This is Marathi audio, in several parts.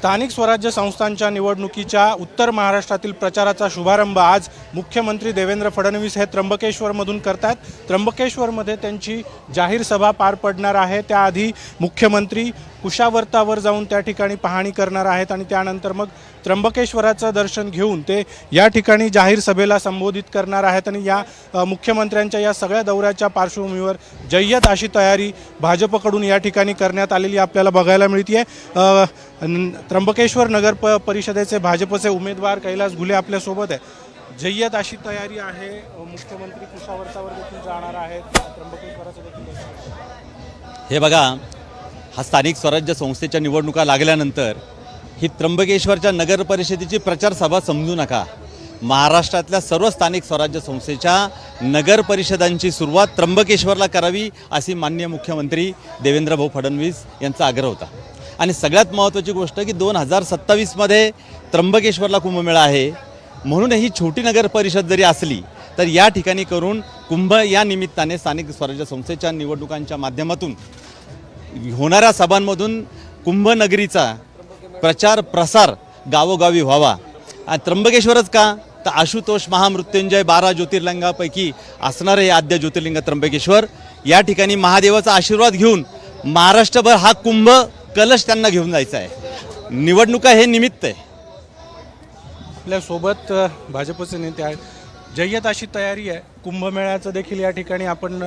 स्थानिक स्वराज्य संस्थांच्या निवडणुकीच्या उत्तर महाराष्ट्रातील प्रचाराचा शुभारंभ आज मुख्यमंत्री देवेंद्र फडणवीस हे त्र्यंबकेश्वरमधून करतात त्र्यंबकेश्वरमध्ये त्यांची जाहीर सभा पार पडणार आहे. त्याआधी मुख्यमंत्री कुशावर्तावर जाऊन त्या ठिकाणी पाहणी करणार आहेत आणि त्यानंतर मग त्र्यंबकेश्वराचं दर्शन घेऊन ते या ठिकाणी जाहीर सभेला संबोधित करणार आहेत आणि या मुख्यमंत्र्यांच्या या सगळ्या दौऱ्याच्या पार्श्वभूमीवर जय्यत अशी तयारी भाजपकडून या ठिकाणी करण्यात आलेली आपल्याला बघायला मिळते त्र्यंबकेश्वर नगर प परिषदेचे भाजपचे उमेदवार कैलास घुले आपल्यासोबत आहे. जय्यत अशी तयारी आहे. मुख्यमंत्री कुशावर्तावर देखील जाणार आहेत. त्र्यंबकेश्वराचं देखील हे बघा हा स्थानिक स्वराज्य संस्थेच्या निवडणुका लागल्यानंतर ही त्र्यंबकेश्वरच्या नगर परिषदेची प्रचार सभा समजू नका. महाराष्ट्रातल्या सर्व स्थानिक स्वराज्य संस्थेच्या नगर परिषदांची सुरुवात त्र्यंबकेश्वरला करावी अशी मान्य मुख्यमंत्री देवेंद्रभाऊ फडणवीस यांचा आग्रह होता. आणि सगळ्यात महत्त्वाची गोष्ट की दोन हजार सत्तावीसमध्ये त्र्यंबकेश्वरला कुंभमेळा आहे. म्हणून ही छोटी नगर परिषद जरी असली तर या ठिकाणी करून कुंभ या निमित्ताने स्थानिक स्वराज्य संस्थेच्या निवडणुकांच्या माध्यमातून होणाऱ्या सभांमधून कुंभनगरीचा प्रचार प्रसार गावोगावी व्हावा. आणि त्र्यंबकेश्वरच का? तर आशुतोष महामृत्युंजय बारा ज्योतिर्लिंगापैकी असणारं हे आद्य ज्योतिर्लिंग त्र्यंबकेश्वर या ठिकाणी महादेवाचा आशीर्वाद घेऊन महाराष्ट्रभर हा कुंभ कलश त्यांना घेऊन जायचा आहे. निवडणुका हे निमित्त आहे. आपल्यासोबत भाजपचे नेते आहेत. जय्यत अशी तयारी आहे. कुंभमेळ्याचं देखील या ठिकाणी आपण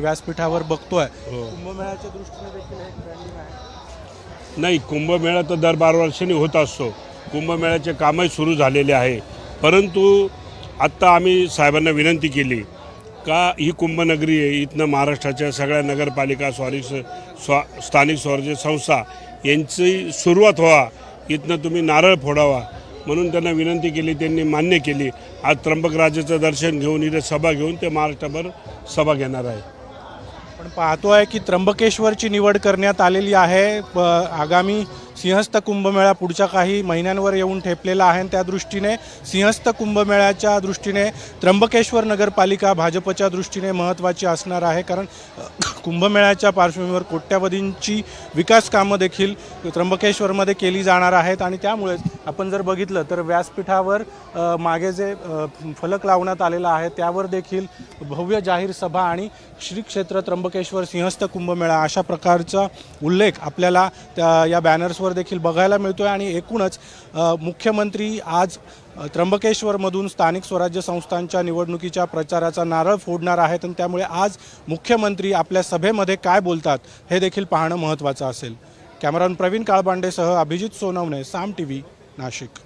व्यासपीठावर बघतोय. कुंभमेळ्याच्या दृष्टीने देखील हे ट्रेंडिंग आहे. नाही कुंभमेळा तर दर बारा वर्षांनी होत असतो. कुंभमेळ्याचे कामही सुरू झालेले आहे. परंतु आत्ता आम्ही साहेबांना विनंती केली का ही कुंभनगरी आहे? इथनं महाराष्ट्राच्या सगळ्या नगरपालिका स्वारी स्वा स्थानिक स्वराज्य संस्था यांची सुरुवात व्हावा इथनं तुम्ही नारळ फोडावा. म्हणून त्यांना विनंती केली त्यांनी मान्य केली. आज त्र्यंबकराजाचं दर्शन घेऊन इथे सभा घेऊन ते महाराष्ट्रभर सभा घेणार आहे. पण पाहतो आहे की त्र्यंबकेश्वरची निवड करण्यात आलेली आहे. प- आगामी सिंहस्थ कुंभमेळा पुढच्या काही महिन्यांवर येऊन ठेपलेला आहे आणि त्या दृष्टीने सिंहस्थ कुंभमेळ्याच्या दृष्टीने त्र्यंबकेश्वर नगरपालिका भाजपच्या दृष्टीने महत्त्वाची असणार आहे. कारण कुंभमेळ्याच्या पार्श्वभूमीवर कोट्यावधींची विकास कामं देखील त्र्यंबकेश्वरमध्ये केली जाणार आहेत आणि त्यामुळेच आपण जर बघितलं तर व्यासपीठावर मागे जे फलक लावण्यात आलेला आहे त्यावर देखील भव्य जाहीर सभा आणि श्री क्षेत्र त्र्यंबकेश्वर सिंहस्थ कुंभमेळा अशा प्रकारचा उल्लेख आपल्याला त्या या बॅनर्सवर देखील बघायला मिळतो आहे आणि एकूणच मुख्यमंत्री आज त्र्यंबकेश्वरमधून स्थानिक स्वराज्य संस्थांच्या निवडणुकीच्या प्रचाराचा नारळ फोडणार आहेत आणि त्यामुळे आज मुख्यमंत्री आपल्या सभेमध्ये काय बोलतात हे देखील पाहणं महत्त्वाचं असेल. कॅमेरामन प्रवीण काळबांडेसह अभिजित सोनवणे साम टी व्ही नाशिक.